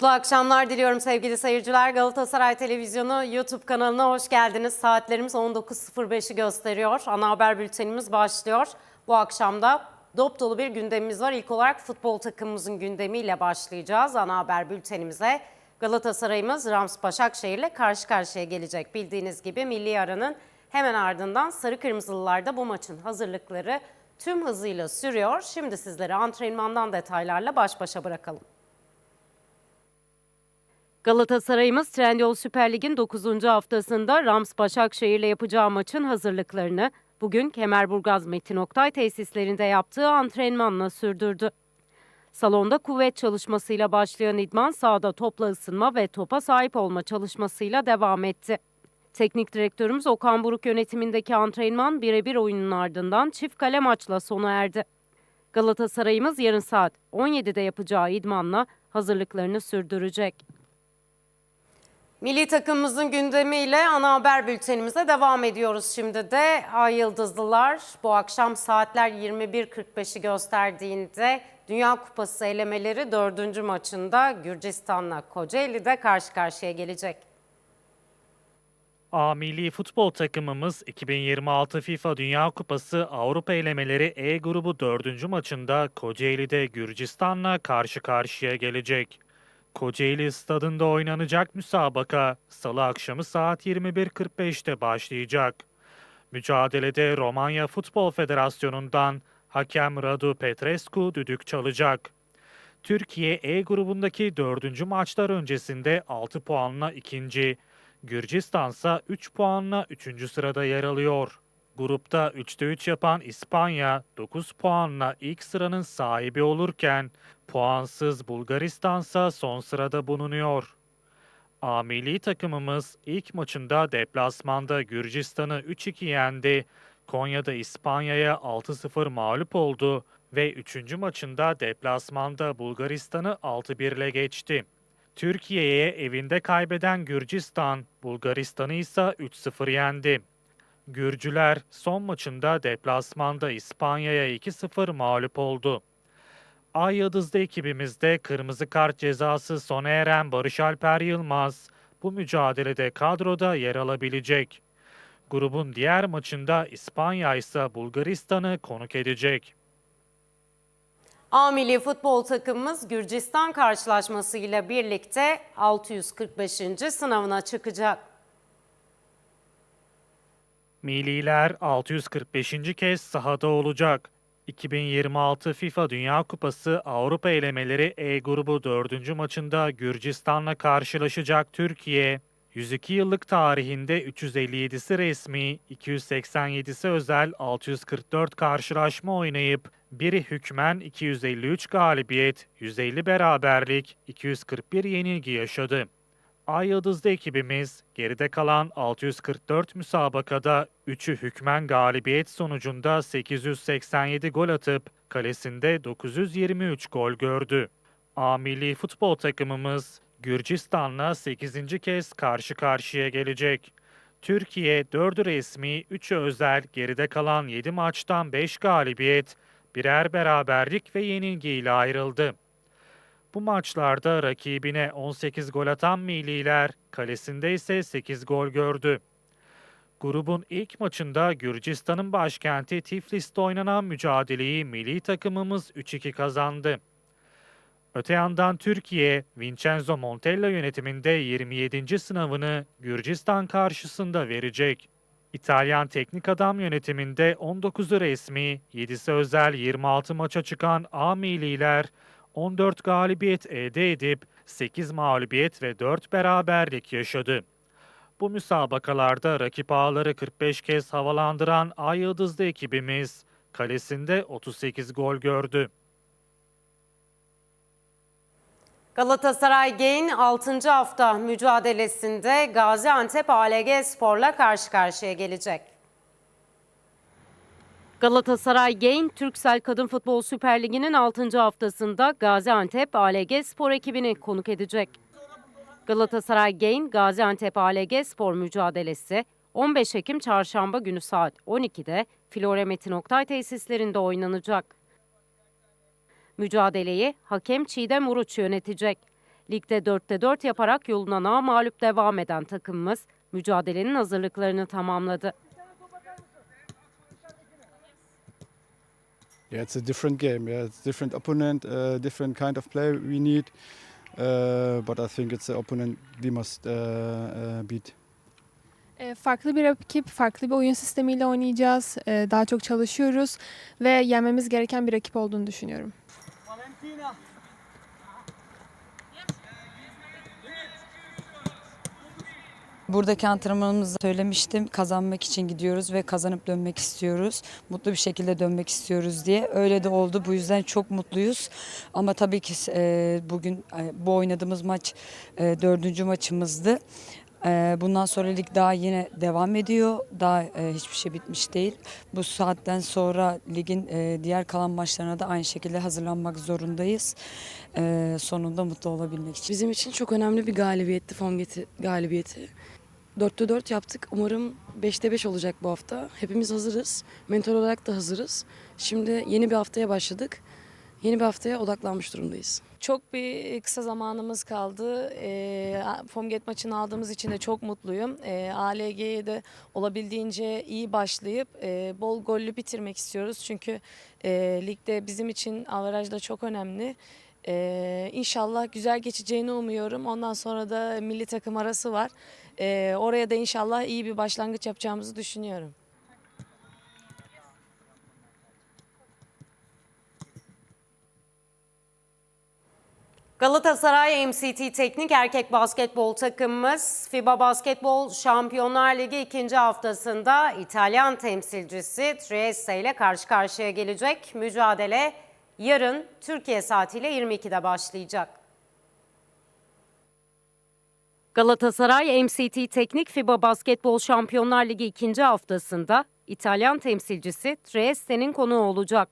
Mutlu akşamlar diliyorum sevgili seyirciler. Galatasaray Televizyonu YouTube kanalına hoş geldiniz. Saatlerimiz 19.05'i gösteriyor. Ana haber bültenimiz başlıyor. Bu akşam da dop dolu bir gündemimiz var. İlk olarak futbol takımımızın gündemiyle başlayacağız. Ana haber bültenimize Galatasaray'ımız Rams Başakşehir'le karşı karşıya gelecek. Bildiğiniz gibi milli aranın hemen ardından Sarı Kırmızılılarda bu maçın hazırlıkları tüm hızıyla sürüyor. Şimdi sizleri antrenmandan detaylarla baş başa bırakalım. Galatasaray'ımız Trendyol Süper Lig'in 9. haftasında Rams Başakşehir'le yapacağı maçın hazırlıklarını bugün Kemerburgaz Metin Oktay tesislerinde yaptığı antrenmanla sürdürdü. Salonda kuvvet çalışmasıyla başlayan idman sahada topla ısınma ve topa sahip olma çalışmasıyla devam etti. Teknik direktörümüz Okan Buruk yönetimindeki antrenman birebir oyunun ardından çift kale maçla sona erdi. Galatasaray'ımız yarın saat 17'de yapacağı idmanla hazırlıklarını sürdürecek. Milli takımımızın gündemiyle ana haber bültenimize devam ediyoruz şimdi de. Ay Yıldızlılar bu akşam saatler 21.45'i gösterdiğinde Dünya Kupası elemeleri 4. maçında Gürcistan'la Kocaeli'de karşı karşıya gelecek. A milli futbol takımımız 2026 FIFA Dünya Kupası Avrupa elemeleri E grubu 4. maçında Kocaeli'de Gürcistan'la karşı karşıya gelecek. Kocaeli stadında oynanacak müsabaka salı akşamı saat 21.45'te başlayacak. Mücadelede Romanya Futbol Federasyonu'ndan hakem Radu Petrescu düdük çalacak. Türkiye E grubundaki 4. maçlar öncesinde 6 puanla ikinci, Gürcistan ise 3 puanla 3. sırada yer alıyor. Grupta 3'te 3 yapan İspanya 9 puanla ilk sıranın sahibi olurken puansız Bulgaristan ise son sırada bulunuyor. A milli takımımız ilk maçında deplasmanda Gürcistan'ı 3-2 yendi. Konya'da İspanya'ya 6-0 mağlup oldu ve 3. maçında deplasmanda Bulgaristan'ı 6-1 ile geçti. Türkiye'ye evinde kaybeden Gürcistan, Bulgaristan'ı ise 3-0 yendi. Gürcüler son maçında deplasmanda İspanya'ya 2-0 mağlup oldu. Ay Yıldızlı ekibimizde kırmızı kart cezası sona eren Barış Alper Yılmaz bu mücadelede kadroda yer alabilecek. Grubun diğer maçında İspanya ise Bulgaristan'ı konuk edecek. A milli futbol takımımız Gürcistan karşılaşmasıyla birlikte 645. sınavına çıkacak. Milliler 645. kez sahada olacak. 2026 FIFA Dünya Kupası Avrupa elemeleri E grubu 4. maçında Gürcistan'la karşılaşacak Türkiye. 102 yıllık tarihinde 357'si resmi, 287'si özel 644 karşılaşma oynayıp biri hükmen 253 galibiyet, 150 beraberlik, 241 yenilgi yaşadı. Ay Yıldızlı ekibimiz geride kalan 644 müsabakada 3'ü hükmen galibiyet sonucunda 887 gol atıp kalesinde 923 gol gördü. A milli futbol takımımız Gürcistan'la 8. kez karşı karşıya gelecek. Türkiye 4'ü resmi, 3'ü özel geride kalan 7 maçtan 5 galibiyet, birer beraberlik ve yenilgiyle ayrıldı. Bu maçlarda rakibine 18 gol atan milliler, kalesinde ise 8 gol gördü. Grubun ilk maçında Gürcistan'ın başkenti Tiflis'te oynanan mücadeleyi milli takımımız 3-2 kazandı. Öte yandan Türkiye, Vincenzo Montella yönetiminde 27. sınavını Gürcistan karşısında verecek. İtalyan teknik adam yönetiminde 19'u resmi, 7'si özel 26 maça çıkan A milliler 14 galibiyet elde edip 8 mağlubiyet ve 4 beraberlik yaşadı. Bu müsabakalarda rakip ağları 45 kez havalandıran Ay Yıldızlı ekibimiz kalesinde 38 gol gördü. Galatasaray Gain 6. hafta mücadelesinde Gaziantep ALG Spor'la karşı karşıya gelecek. Galatasaray Gain, Türksel Kadın Futbol Süper Ligi'nin 6. haftasında Gaziantep ALG Spor ekibini konuk edecek. Galatasaray Gain, Gaziantep ALG Spor mücadelesi 15 Ekim Çarşamba günü saat 12'de Flore Metin Oktay tesislerinde oynanacak. Mücadeleyi hakem Çiğdem Uruç yönetecek. Ligde 4'te 4 yaparak yoluna namağlup devam eden takımımız mücadelenin hazırlıklarını tamamladı. Yeah, it's a different game. Yeah, it's different opponent, uh, different kind of play we need. Uh, but I think it's the opponent we must uh, uh, beat. E, Farklı bir rakip, farklı bir oyun sistemiyle oynayacağız. E, Daha çok çalışıyoruz ve yenmemiz gereken bir rakip olduğunu düşünüyorum. Buradaki antrenmanımızda söylemiştim kazanmak için gidiyoruz ve kazanıp dönmek istiyoruz. Mutlu bir şekilde dönmek istiyoruz diye. Öyle de oldu. Bu yüzden çok mutluyuz. Ama tabii ki e, bugün e, bu oynadığımız maç e, dördüncü maçımızdı. E, bundan sonra lig daha yine devam ediyor. Daha e, hiçbir şey bitmiş değil. Bu saatten sonra ligin e, diğer kalan maçlarına da aynı şekilde hazırlanmak zorundayız. Sonunda mutlu olabilmek için. Bizim için çok önemli bir galibiyetti, Fongeti galibiyeti. 4'te 4 yaptık. Umarım 5'te 5 olacak bu hafta. Hepimiz hazırız. Mental olarak da hazırız. Şimdi yeni bir haftaya başladık. Yeni bir haftaya odaklanmış durumdayız. Çok bir kısa zamanımız kaldı. E, Fomget maçını aldığımız için de çok mutluyum. E, ALG'ye de olabildiğince iyi başlayıp e, bol gollü bitirmek istiyoruz. Çünkü e, ligde bizim için averaj da çok önemli. E, inşallah güzel geçeceğini umuyorum. Ondan sonra da milli takım arası var. E, oraya da inşallah iyi bir başlangıç yapacağımızı düşünüyorum. Galatasaray MCT Teknik Erkek Basketbol takımımız FIBA Basketbol Şampiyonlar Ligi ikinci haftasında İtalyan temsilcisi Trieste ile karşı karşıya gelecek. Mücadele yarın Türkiye saatiyle 22'de başlayacak. Galatasaray MCT Teknik FIBA Basketbol Şampiyonlar Ligi ikinci haftasında İtalyan temsilcisi Trieste'nin konuğu olacak.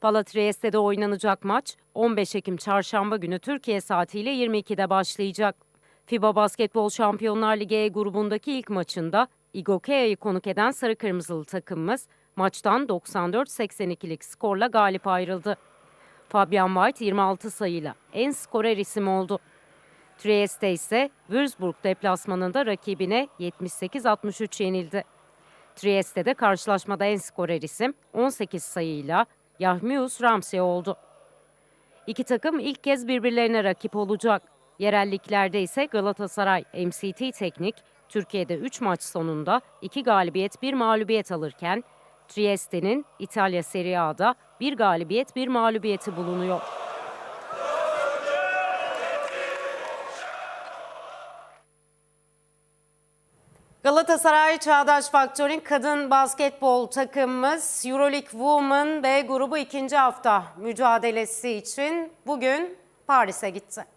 Pala Trieste'de oynanacak maç 15 Ekim Çarşamba günü Türkiye saatiyle 22'de başlayacak. FIBA Basketbol Şampiyonlar Ligi E grubundaki ilk maçında Igokea'yı konuk eden Sarı Kırmızılı takımımız maçtan 94-82'lik skorla galip ayrıldı. Fabian White 26 sayıyla en skorer isim oldu. Trieste ise Würzburg deplasmanında rakibine 78-63 yenildi. Trieste'de karşılaşmada en skorer isim 18 sayıyla Yahmius Ramsey oldu. İki takım ilk kez birbirlerine rakip olacak. Yerelliklerde ise Galatasaray MCT Teknik Türkiye'de 3 maç sonunda 2 galibiyet 1 mağlubiyet alırken Trieste'nin İtalya Serie A'da 1 galibiyet 1 mağlubiyeti bulunuyor. Galatasaray Çağdaş Faktör'ün kadın basketbol takımımız Euroleague Women B grubu ikinci hafta mücadelesi için bugün Paris'e gitti.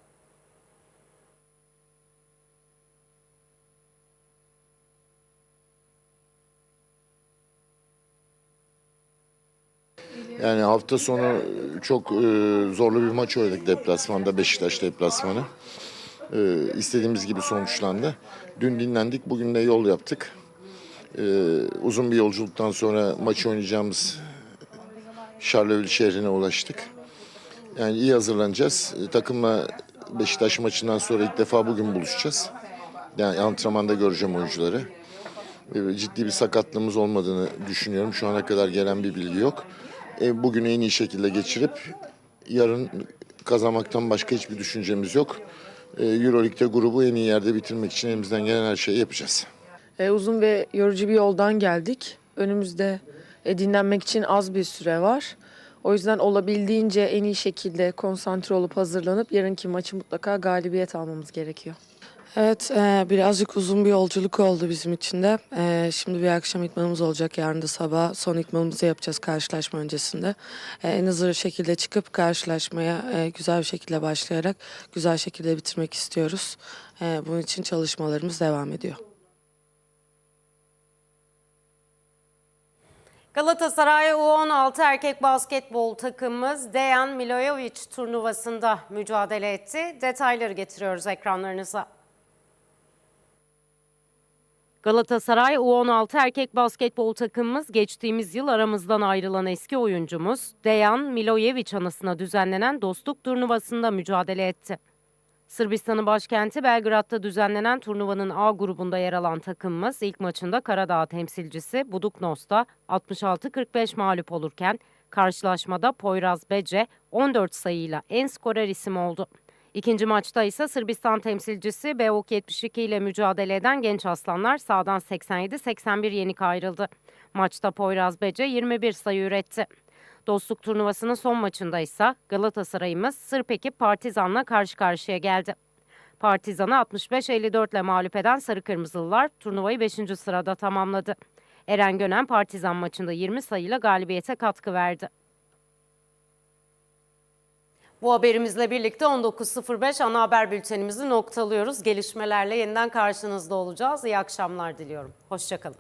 Yani hafta sonu çok e, zorlu bir maç oynadık deplasmanda Beşiktaş deplasmanı. E, istediğimiz gibi sonuçlandı. Dün dinlendik, bugün de yol yaptık. E, uzun bir yolculuktan sonra maçı oynayacağımız Charleville şehrine ulaştık. Yani iyi hazırlanacağız. E, takımla Beşiktaş maçından sonra ilk defa bugün buluşacağız. Yani antrenmanda göreceğim oyuncuları. E, ciddi bir sakatlığımız olmadığını düşünüyorum. Şu ana kadar gelen bir bilgi yok. E, bugünü en iyi şekilde geçirip yarın kazanmaktan başka hiçbir düşüncemiz yok. E, Euroleague'de grubu en iyi yerde bitirmek için elimizden gelen her şeyi yapacağız. E, uzun ve yorucu bir yoldan geldik. Önümüzde e, dinlenmek için az bir süre var. O yüzden olabildiğince en iyi şekilde konsantre olup hazırlanıp yarınki maçı mutlaka galibiyet almamız gerekiyor. Evet, e, birazcık uzun bir yolculuk oldu bizim için de. E, şimdi bir akşam itmanımız olacak. Yarın da sabah son itmanımızı yapacağız karşılaşma öncesinde. E, en hızlı şekilde çıkıp karşılaşmaya e, güzel bir şekilde başlayarak güzel şekilde bitirmek istiyoruz. E, bunun için çalışmalarımız devam ediyor. Galatasaray U16 erkek basketbol takımımız Dejan Milojevic turnuvasında mücadele etti. Detayları getiriyoruz ekranlarınıza. Galatasaray U16 erkek basketbol takımımız geçtiğimiz yıl aramızdan ayrılan eski oyuncumuz Dejan Milojevic anısına düzenlenen dostluk turnuvasında mücadele etti. Sırbistan'ın başkenti Belgrad'da düzenlenen turnuvanın A grubunda yer alan takımımız ilk maçında Karadağ temsilcisi Buduknos'ta 66-45 mağlup olurken karşılaşmada Poyraz Bece 14 sayıyla en skorer isim oldu. İkinci maçta ise Sırbistan temsilcisi BOK 72 ile mücadele eden genç aslanlar sahadan 87-81 yenik ayrıldı. Maçta Poyraz Bece 21 sayı üretti. Dostluk turnuvasının son maçında ise Galatasaray'ımız Sırp ekip Partizan'la karşı karşıya geldi. Partizan'ı 65-54 ile mağlup eden Sarı Kırmızılılar turnuvayı 5. sırada tamamladı. Eren Gönen Partizan maçında 20 sayıyla galibiyete katkı verdi. Bu haberimizle birlikte 19.05 ana haber bültenimizi noktalıyoruz. Gelişmelerle yeniden karşınızda olacağız. İyi akşamlar diliyorum. Hoşçakalın.